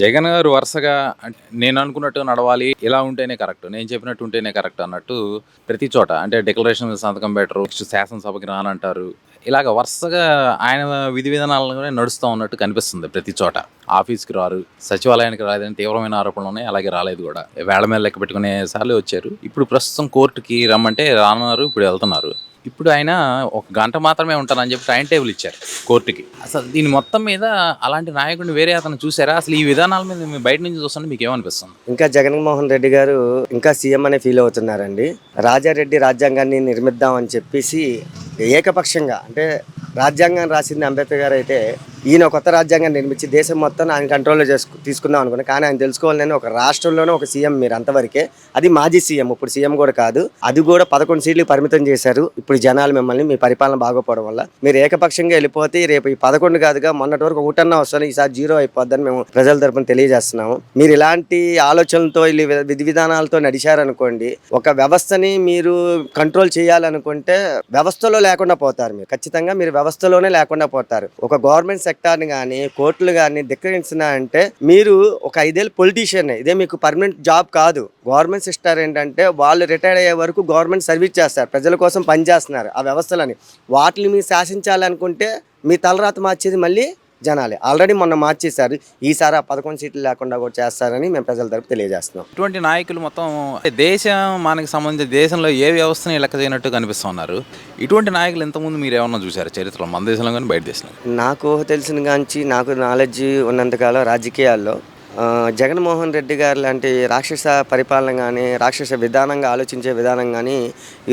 జగన్ గారు వరుసగా నేను అనుకున్నట్టు నడవాలి ఇలా ఉంటేనే కరెక్ట్ నేను చెప్పినట్టు ఉంటేనే కరెక్ట్ అన్నట్టు ప్రతి చోట అంటే డిక్లరేషన్ సంతకం పెట్టరు నెక్స్ట్ శాసనసభకి రానంటారు. ఇలాగ వరుసగా ఆయన విధి విధానాలలోనే నడుస్తూ ఉన్నట్టు కనిపిస్తుంది ప్రతి చోట. ఆఫీస్కి రారు సచివాలయానికి రాలేదని తీవ్రమైన ఆరోపణలు ఉన్నాయి అలాగే రాలేదు కూడా. వేళ మీద లెక్క పెట్టుకునే సార్లు వచ్చారు. ఇప్పుడు ప్రస్తుతం కోర్టుకి రమ్మంటే రానున్నారు ఇప్పుడు వెళ్తున్నారు. ఇప్పుడు ఆయన ఒక గంట మాత్రమే ఉంటానని చెప్పి టైం టేబుల్ ఇచ్చారు కోర్టుకి. అసలు దీని మొత్తం మీద అలాంటి నాయకుడిని వేరే అతను చూసారా? అసలు ఈ విధానాల మీద బయట నుంచి చూస్తుంటే మీకు ఏమనిపిస్తుంది? ఇంకా జగన్మోహన్ రెడ్డి గారు ఇంకా సీఎం అనే ఫీల్ అవుతున్నారండి. రాజారెడ్డి రాజ్యాంగాన్ని నిర్మిద్దామని చెప్పేసి ఏకపక్షంగా అంటే రాజ్యాంగం రాసింది అంబేద్కర్ గారు అయితే ఈయన కొత్త రాజ్యాంగాన్ని నిర్మించి దేశం మొత్తం ఆయన కంట్రోల్లో చేసుకు తీసుకుందాం అనుకున్నా. కానీ ఆయన తెలుసుకోవాలని ఒక రాష్ట్రంలోనే ఒక సీఎం మీరు అంతవరకే. అది మాజీ సీఎం ఇప్పుడు సీఎం కూడా కాదు. అది కూడా పదకొండు సీట్లు పరిమితం చేశారు. ఇప్పుడు జనాలు మిమ్మల్ని మీ పరిపాలన బాగోపోవడం వల్ల. మీరు ఏకపక్షంగా వెళ్ళిపోతే రేపు ఈ పదకొండు కాదుగా మొన్నటి వరకు ఒకటన్నా వస్తాను ఈసారి జీరో అయిపోద్దని మేము ప్రజల తరపున తెలియజేస్తున్నాము. మీరు ఇలాంటి ఆలోచనలతో విధి విధానాలతో నడిచారనుకోండి ఒక వ్యవస్థని మీరు కంట్రోల్ చేయాలనుకుంటే వ్యవస్థలో లేకుండా పోతారు మీరు. ఖచ్చితంగా మీరు వ్యవస్థలోనే లేకుండా పోతారు. ఒక గవర్నమెంట్ సెక్టార్ని కానీ కోర్టులు కానీ ధిక్కరించిన అంటే మీరు ఒక ఐదేళ్ళు పొలిటీషియన్. ఇదే మీకు పర్మనెంట్ జాబ్ కాదు. గవర్నమెంట్ సిస్టర్ ఏంటంటే వాళ్ళు రిటైర్ అయ్యే వరకు గవర్నమెంట్ సర్వీస్ చేస్తారు. ప్రజల కోసం పనిచేస్తున్నారు ఆ వ్యవస్థలని. వాటిని మీరు శాసించాలనుకుంటే మీ తలరాత మార్చేది మళ్ళీ జనాలే. ఆల్రెడీ మొన్న మార్చేశారు. ఈసారి ఆ పదకొండు సీట్లు లేకుండా కూడా చేస్తారని మేము ప్రజల తరపు తెలియజేస్తున్నాం. ఇటువంటి నాయకులు మొత్తం దేశం మనకి సంబంధించిన దేశంలో ఏ వ్యవస్థని లెక్క చేయనట్టు కనిపిస్తున్నారు ఇటువంటి నాయకులు ఇంతకుముందు మీరు ఏమన్నా చూసారు చరిత్రలో మన దేశంలో కానీ బయట దేశంలో? నాకు తెలిసిన కాంచి నాకు నాలెడ్జ్ ఉన్నంతకాలం రాజకీయాల్లో జగన్మోహన్ రెడ్డి గారు లాంటి రాక్షస పరిపాలన కానీ రాక్షస విధానంగా ఆలోచించే విధానం కానీ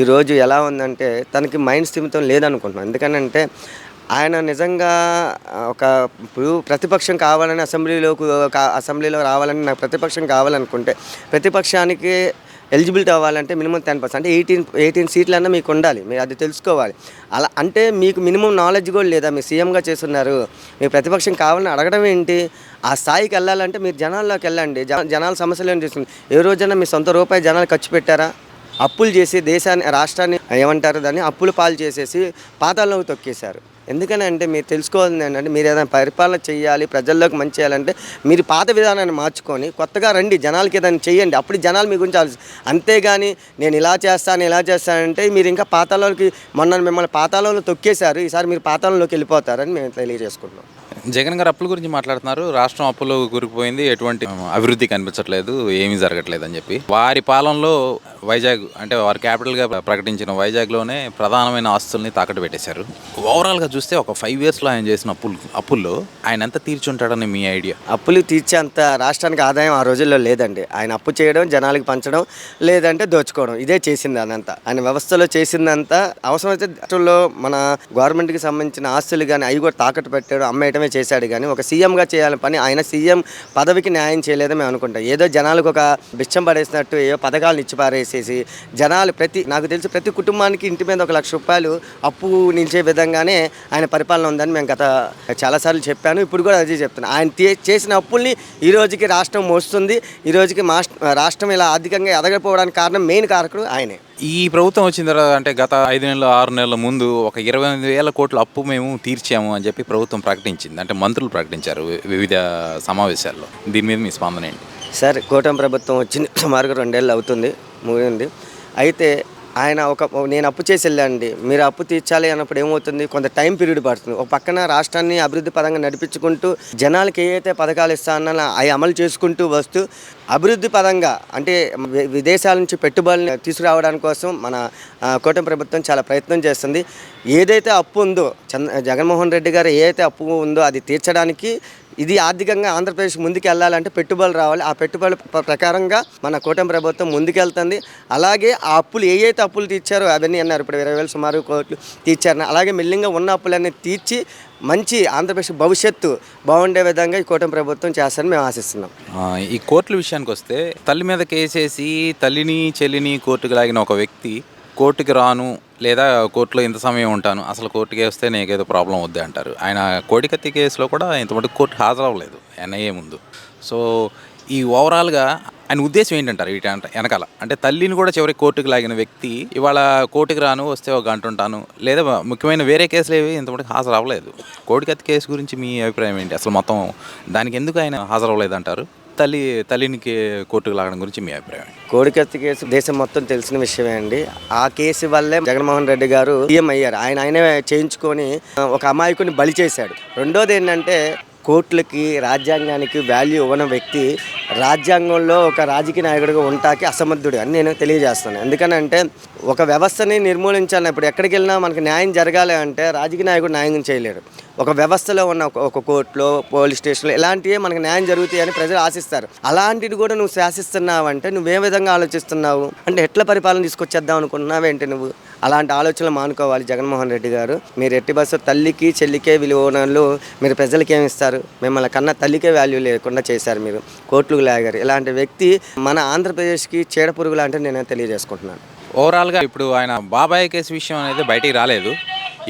ఈరోజు ఎలా ఉందంటే తనకి మైండ్ స్థిమితం లేదనుకుంటున్నాను ఎందుకంటే ఆయన నిజంగా ఒక ఇప్పుడు ప్రతిపక్షం కావాలని అసెంబ్లీలోకి అసెంబ్లీలో రావాలని నాకు ప్రతిపక్షం కావాలనుకుంటే ప్రతిపక్షానికి ఎలిజిబిలిటీ అవ్వాలంటే మినిమం టెన్ పర్సెంట్ అంటే ఎయిటీన్ ఎయిటీన్ సీట్లన్నా మీకు ఉండాలి మీరు అది తెలుసుకోవాలి. అలా అంటే మీకు మినిమం నాలెడ్జ్ కూడా లేదా మీరు సీఎంగా చేస్తున్నారు మీరు ప్రతిపక్షం కావాలని అడగడం ఏంటి? ఆ స్థాయికి వెళ్ళాలంటే మీరు జనాల్లోకి వెళ్ళండి జన జనాల సమస్యలు ఏం చూస్తుంది? ఏ రోజైనా మీ సొంత రూపాయి జనాలు ఖర్చు పెట్టారా? అప్పులు చేసి దేశాన్ని రాష్ట్రాన్ని ఏమంటారు దాన్ని? అప్పులు పాలు చేసేసి పాతాల్లోకి తొక్కేశారు. ఎందుకని అంటే మీరు తెలుసుకోవాల్సింది ఏంటంటే మీరు ఏదైనా పరిపాలన చేయాలి ప్రజల్లోకి మంచి చేయాలంటే మీరు పాత విధానాన్ని మార్చుకొని కొత్తగా రండి జనాలకి ఏదైనా చేయండి అప్పుడు జనాలు మీ గురించి ఆలోచి అంతేగాని నేను ఇలా చేస్తాను ఇలా చేస్తానంటే మీరు ఇంకా పాతాలలోకి మొన్న మిమ్మల్ని పాతాలలో తొక్కేశారు ఈసారి మీరు పాతాలలోకి వెళ్ళిపోతారని మేము తెలియజేసుకుంటున్నాం. జగన్ గారు అప్పుల గురించి మాట్లాడుతున్నారు. రాష్ట్రం అప్పులో కూరుకుపోయింది ఎటువంటి అభివృద్ధి కనిపించట్లేదు ఏమీ జరగట్లేదు అని చెప్పి. వారి పాలనలో వైజాగ్ అంటే వారి క్యాపిటల్గా ప్రకటించిన వైజాగ్లోనే ప్రధానమైన ఆస్తుల్ని తాకట్టు పెట్టేశారు. ఓవరాల్గా చూస్తే ఒక ఫైవ్ ఇయర్స్లో ఆయన చేసిన అప్పులు అప్పుల్లో ఆయన ఎంత తీర్చుంటాడని మీ ఐడియా? అప్పులు తీర్చేంత రాష్ట్రానికి ఆదాయం ఆ రోజుల్లో లేదండి. ఆయన అప్పు చేయడం జనాలకి పంచడం లేదంటే దోచుకోవడం. ఇదే చేసింది అదంతా ఆయన వ్యవస్థలో చేసిందంతా అవసరమైతే రాష్ట్రంలో మన గవర్నమెంట్కి సంబంధించిన ఆస్తులు కానీ అవి కూడా తాకట్టు పెట్టాడు అమ్మేయటమే చేశాడు కానీ ఒక సీఎంగా చేయాలని పని ఆయన సీఎం పదవికి న్యాయం చేయలేదని మేము అనుకుంటాం. ఏదో జనాలకు ఒక బిచ్చం పడేసినట్టు ఏదో పథకాలను ఇచ్చి పారేసేసి జనాలు ప్రతి నాకు తెలిసి ప్రతి కుటుంబానికి ఇంటి మీద ఒక లక్ష రూపాయలు అప్పు నిలిచే విధంగానే ఆయన పరిపాలన ఉందని మేము గత చాలాసార్లు చెప్పాను. ఇప్పుడు కూడా అదే చెప్తున్నాను ఆయన చేసిన అప్పుల్ని ఈ రోజుకి రాష్ట్రం మోస్తుంది. ఈ రోజుకి రాష్ట్రం ఇలా ఆర్థికంగా ఎదగకపోవడానికి కారణం మెయిన్ కారకుడు ఆయనే. ఈ ప్రభుత్వం వచ్చిన తర్వాత అంటే గత ఐదు నెలలు ఆరు నెలల ముందు ఒక ఇరవై ఎనిమిది వేల కోట్ల అప్పు మేము తీర్చాము అని చెప్పి ప్రభుత్వం ప్రకటించింది. అంటే మంత్రులు ప్రకటించారు వివిధ సమావేశాల్లో. దీని మీద మీ స్పందన ఏంటి? సార్ కూటమి ప్రభుత్వం వచ్చింది. సుమారుగా రెండేళ్ళు అవుతుంది. ముగింది అయితే ఆయన ఒక నేను అప్పు చేసి వెళ్ళండి మీరు అప్పు తీర్చాలి అన్నప్పుడు ఏమవుతుంది? కొంత టైం పీరియడ్ పడుతుంది. ఒక పక్కన రాష్ట్రాన్ని అభివృద్ధి పరంగా నడిపించుకుంటూ జనాలకి ఏ అయితే పథకాలు ఇస్తానో అవి అమలు చేసుకుంటూ వస్తూ అభివృద్ధి పదంగా అంటే విదేశాల నుంచి పెట్టుబడులు తీసుకురావడానికి కోసం మన కూటమి ప్రభుత్వం చాలా ప్రయత్నం చేస్తుంది. ఏదైతే అప్పు ఉందో చంద్ర జగన్మోహన్ రెడ్డి గారు ఏదైతే అప్పు ఉందో అది తీర్చడానికి ఇది ఆర్థికంగా ఆంధ్రప్రదేశ్ ముందుకు వెళ్ళాలంటే పెట్టుబడులు రావాలి. ఆ పెట్టుబడుల ప్రకారంగా మన కూటమి ప్రభుత్వం ముందుకెళ్తుంది. అలాగే ఆ అప్పులు ఏ అప్పులు తీర్చారో అవన్నీ అన్నారు. ఇప్పుడు ఇరవై వేలు సుమారు కోట్లు తీర్చారని అలాగే మెల్లింగా ఉన్న అప్పులన్నీ తీర్చి మంచి ఆంధ్రప్రదేశ్ భవిష్యత్తు బాగుండే విధంగా ఈ కూటమి ప్రభుత్వం చేస్తారని మేము ఆశిస్తున్నాం. ఈ కోర్టుల విషయానికి వస్తే తల్లి మీద కేసేసి తల్లిని చెల్లిని కోర్టుకు లాగిన ఒక వ్యక్తి కోర్టుకి రాను లేదా కోర్టులో ఇంత సమయం ఉంటాను అసలు కోర్టుకి వస్తే నీకేదో ప్రాబ్లం వద్దే అంటారు. ఆయన కోడికత్తి కేసులో కూడా ఇంతమటుకు కోర్టు హాజరవ్వలేదు ఎన్ఐఏ ముందు. సో ఈ ఓవరాల్గా ఆయన ఉద్దేశం ఏంటంటారు వీటి అంట వెనకాల? అంటే తల్లిని కూడా చివరి కోర్టుకు లాగిన వ్యక్తి ఇవాళ కోర్టుకు రాను వస్తే ఒక గంట ఉంటాను. లేదా ముఖ్యమైన వేరే కేసులు ఏవి ఇంతవరకు హాజరు అవ్వలేదు. కోడికత్తి కేసు గురించి మీ అభిప్రాయం ఏంటి? అసలు మొత్తం దానికి ఎందుకు ఆయన హాజరవ్వలేదు అంటారు? తల్లి తల్లినికి కోర్టుకు లాగడం గురించి మీ అభిప్రాయం కోడికత్తి కేసు దేశం మొత్తం తెలిసిన విషయమే అండి. ఆ కేసు వల్లే జగన్మోహన్ రెడ్డి గారు సీఎం అయ్యారు. ఆయన ఆయనే చేయించుకొని ఒక అమాయకుని బలి చేశాడు. రెండోది ఏంటంటే కోర్టులకి రాజ్యాంగానికి వాల్యూ ఇవ్వని వ్యక్తి రాజ్యాంగంలో ఒక రాజకీయ నాయకుడిగా ఉంటాకి అసమర్థుడు అని నేను తెలియజేస్తాను ఎందుకనంటే ఒక వ్యవస్థని నిర్మూలించాలి ఇప్పుడు ఎక్కడికి వెళ్ళినా మనకి న్యాయం జరగాలి అంటే రాజకీయ నాయకుడు న్యాయం చేయలేరు ఒక వ్యవస్థలో ఉన్న ఒక- ఒక కోర్టులో పోలీస్ స్టేషన్లో ఇలాంటివి మనకు న్యాయం జరుగుతాయని ప్రజలు ఆశిస్తారు. అలాంటిది కూడా నువ్వు శాసిస్తున్నావు అంటే నువ్వే విధంగా ఆలోచిస్తున్నావు? అంటే ఎట్లా పరిపాలన తీసుకొచ్చేద్దాం అనుకుంటున్నావు ఏంటి నువ్వు? అలాంటి ఆలోచనలు మానుకోవాలి జగన్మోహన్ రెడ్డి గారు. మీరు ఎట్టి బస్సు తల్లికి చెల్లికే విలువలు మీరు ప్రజలకి ఏమి ఇస్తారు? మిమ్మల్ని కన్నా తల్లికే వాల్యూ లేకుండా చేశారు మీరు కోట్లు లాగారు. ఇలాంటి వ్యక్తి మన ఆంధ్రప్రదేశ్కి చీడపురుగు లాంటివి నేను తెలియజేసుకుంటున్నాను. ఓవరాల్గా ఇప్పుడు ఆయన బాబాయ్ కేసు విషయం అనేది బయటికి రాలేదు.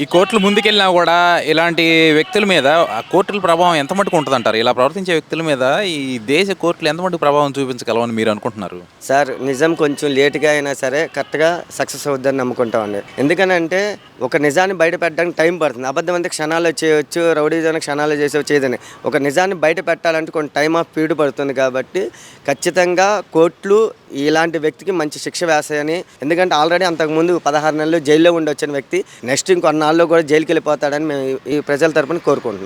ఈ కోర్టులు ముందుకెళ్ళినా కూడా ఇలాంటి వ్యక్తుల మీద ఆ కోర్టుల ప్రభావం ఎంత మటుకు ఉంటుంది అంటారు ఇలా ప్రవర్తించే వ్యక్తుల మీద ఈ దేశ కోర్టులు ఎంత మటుకు ప్రభావం చూపించగలవని మీరు అనుకుంటున్నారు? సార్ నిజం కొంచెం లేట్గా అయినా సరే కరెక్ట్గా సక్సెస్ అవుద్దని నమ్ముకుంటామండి. ఎందుకనంటే ఒక నిజాన్ని బయట పెట్టడానికి టైం పడుతుంది. అబద్ధం అంటే క్షణాల్లో చేయవచ్చు రౌడీజన్ క్షణాల్లో చేసేవచ్చు చేయదని ఒక నిజాన్ని బయట పెట్టాలంటే కొంచెం టైం ఆఫ్ పీరియడ్ పడుతుంది కాబట్టి ఖచ్చితంగా కోర్టులు ఇలాంటి వ్యక్తికి మంచి శిక్ష వేస్తాయని. ఎందుకంటే ఆల్రెడీ అంతకుముందు పదహారు నెలలు జైల్లో ఉండి వచ్చిన వ్యక్తి నెక్స్ట్ ఇంకొన్నాళ్ళు కూడా జైలుకి వెళ్ళిపోతాడని మేము ఈ ప్రజల తరపున కోరుకుంటున్నాం.